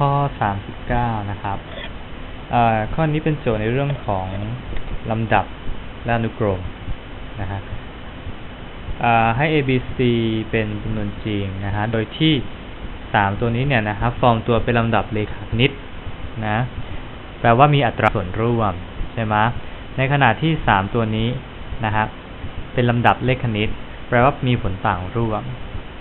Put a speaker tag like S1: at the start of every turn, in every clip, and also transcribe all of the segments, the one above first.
S1: ข้อ 39 นะครับข้อนี้เป็นโจทย์ในเรื่องของลำดับและอนุกรมนะฮะให้ a b c เป็นจำนวนจริงนะฮะ โดยที่ 3 ตัวนี้เนี่ยนะครับฟอร์มตัวเป็นลำดับเลขาคณิตนะ แปลว่ามีอัตราส่วนร่วมใช่ไหมในขณะที่ 3 ตัวนี้นะครับเป็นลำดับเลขคณิต แปลว่ามีผลต่างร่วม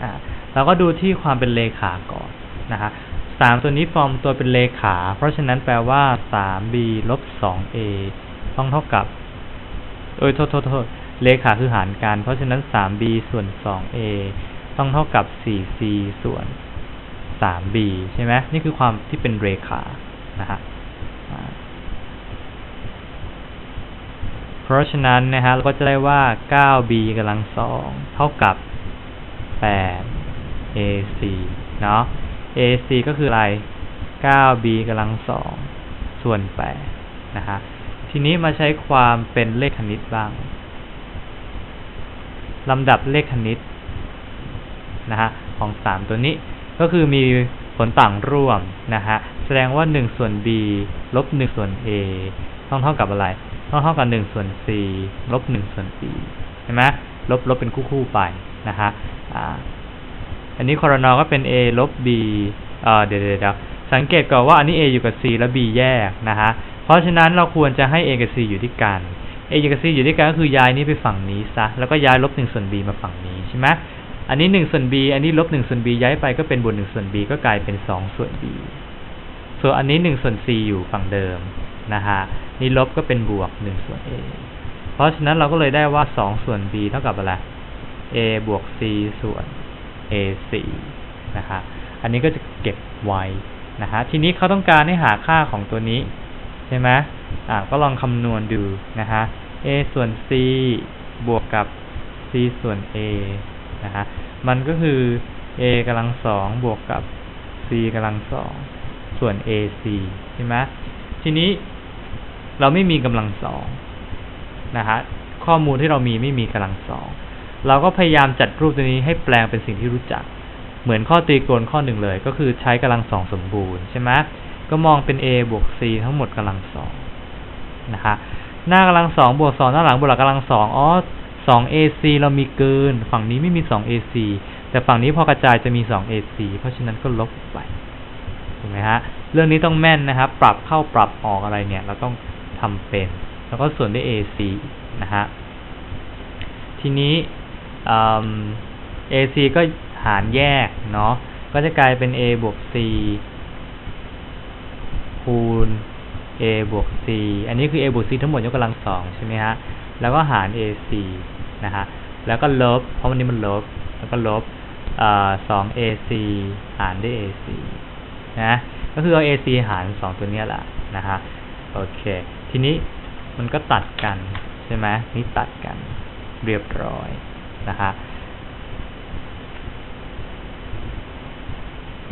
S1: อ่าเราก็ดูที่ความเป็นเลขาก่อนนะฮะ สามตัวนี้ฟอร์มตัวเป็นเลขา เพราะฉะนั้นแปลว่า 3b ลบ 2a ต้องเท่ากับ เอ้ย โทษโทษโทษเลขาคือหารกัน เพราะฉะนั้น 3b ส่วน 2a ต้องเท่ากับ 4c ส่วน 3b ใช่ไหมนี่คือความที่เป็นเรขา นะฮะเพราะฉะนั้นนะฮะเราก็จะได้ว่า 9b กำลังสองเท่ากับ 8 ac เนาะ ac ก็คืออะไร 9b กำลังสองส่วน8นะฮะทีนี้มาใช้ความเป็นเลขคณิตบ้างลำดับเลขคณิตนะฮะของ 3 ตัวนี้ก็คือมีผลต่างร่วมนะฮะแสดงว่า 1 ส่วน b ลบ 1 ส่วน a ต้องเท่ากับอะไร ต้องเท่ากับ 1 ส่วน c ลบ 1 ส่วน b เห็นไหมลบลบเป็นคู่ๆไปนะฮะ อันนี้คอรนอก็เป็น a ลบ b เอ่อเดี๋ยวเดี๋ยวสังเกตก่อนว่าอันนี้ a อยู่กับ c และ b แยกนะฮะ เพราะฉะนั้นเราควรจะให้ a กับ c อยู่ด้วยกัน a กับ c อยู่ด้วยกันก็คือย้ายนี้ไปฝั่งนี้ซะ แล้วก็ย้ายลบ1ส่วน b มาฝั่งนี้ใช่ไหมอันนี้1ส่วน b อันนี้ลบ1ส่วน b ย้ายไปก็เป็นบวก1ส่วน b ก็กลายเป็น2ส่วน b ส่วนอันนี้1ส่วน c อยู่ฝั่งเดิมนะฮะ นี่ลบก็เป็นบวก1ส่วน a เพราะฉะนั้นเราก็เลยได้ว่า2ส่วน b เท่ากับอะไร a บวก c ส่วน a4 นะคะ อันนี้ก็จะเก็บไว้นะฮะ ทีนี้เขาต้องการให้หาค่าของตัวนี้ ใช่ไหมอ่า ก็ลองคำนวณดูนะฮะ a ส่วน c บวกกับ c ส่วน a นะฮะ มันก็คือ a กำลังสองบวกกับ c กำลังสองส่วน ac ใช่ไหมทีนี้เราไม่มีกำลังสองนะฮะข้อมูลที่เรามีไม่มีกำลังสอง เราก็พยายามจัดรูปตัวนี้ให้แปลงเป็นสิ่งที่รู้จัก เหมือนข้อตีโกณข้อหนึ่งเลย ก็คือใช้กำลังสองสมบูรณ์ใช่ไหมก็มองเป็น a บวก c ทั้งหมดกำลังสองนะฮะหน้ากำลังสองบวกสองหน้าหลังบวกหลังกำลังสองอ๋อสอง ac เรามีเกิน ฝั่งนี้ไม่มีสอง ac แต่ฝั่งนี้พอกระจายจะมีสอง ac เพราะฉะนั้นก็ลบไปถูกไหมฮะเรื่องนี้ต้องแม่นนะครับ ปรับเข้าปรับออกอะไรเนี่ย เราต้องทำเป็น แล้วก็ส่วนด้วย ac นะฮะทีนี้ ac ก็หารแยกเนาะก็จะกลายเป็น a บวก c คูณ a บวก c อันนี้คือ a บวก c ทั้งหมดยกกำลังสองใช่ไหมฮะ แล้วก็หาร ac นะฮะ แล้วก็ลบ เพราะวันนี้มันลบ แล้วก็ลบสอง ac หารด้วย ac นะ ก็คือเอา ac หารสองตัวนี้แหละนะฮะ โอเค ทีนี้มันก็ตัดกันใช่ไหมนี่ตัดกันเรียบร้อย นะฮะ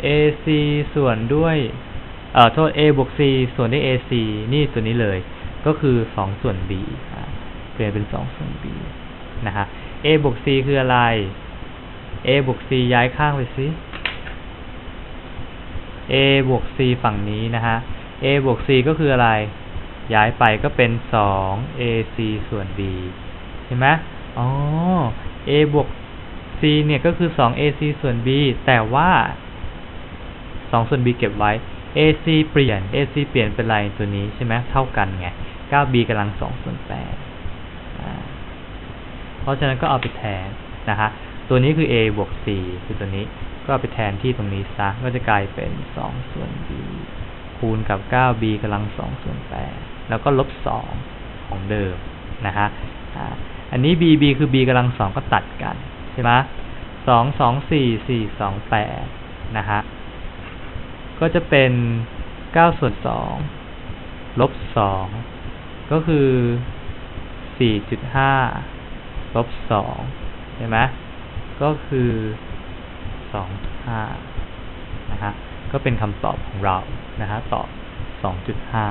S1: AC ส่วนด้วยเอ่อโทษ A บวก C ส่วนด้วย AC นี่ตัวนี้เลย ก็คือ 2 ส่วน B เปลี่ยนเป็น 2 ส่วน B นะฮะ A บวก C คืออะไร A บวก C ย้ายข้างไปสิ A บวก C ฝั่งนี้นะฮะ A บวก C ก็คืออะไร ย้ายไปก็เป็น 2 AC ส่วน B เห็นไหมอ๋อ A บวก C เนี่ยก็คือ 2 AC ส่วน B แต่ว่า 2 ส่วน b เก็บไว้ ac เปลี่ยน ac เปลี่ยนเป็นอะไรตัวนี้ใช่ไหมเท่ากันไง 9b กำลัง2ส่วน8เพราะฉะนั้นก็เอาไปแทนนะฮะ ตัวนี้คือ a บวก c คือตัวนี้ ก็เอาไปแทนที่ตรงนี้ซะ ก็จะกลายเป็น 2 ส่วน b คูณกับ 9b กำลัง2ส่วน8แล้วก็ลบ 2 ของเดิมนะฮะ อันนี้ bb คือ b กำลังสองก็ตัดกันใช่ไหมสองสองสี่สี่สองแปดนะฮะ ก็จะเป็นเก้าส่วนสองลบสองก็คือสี่จุดห้าลบสองใช่ไหมก็คือสองห้านะฮะ ก็เป็นคำตอบของเรา นะฮะ ตอบสองจุดห้า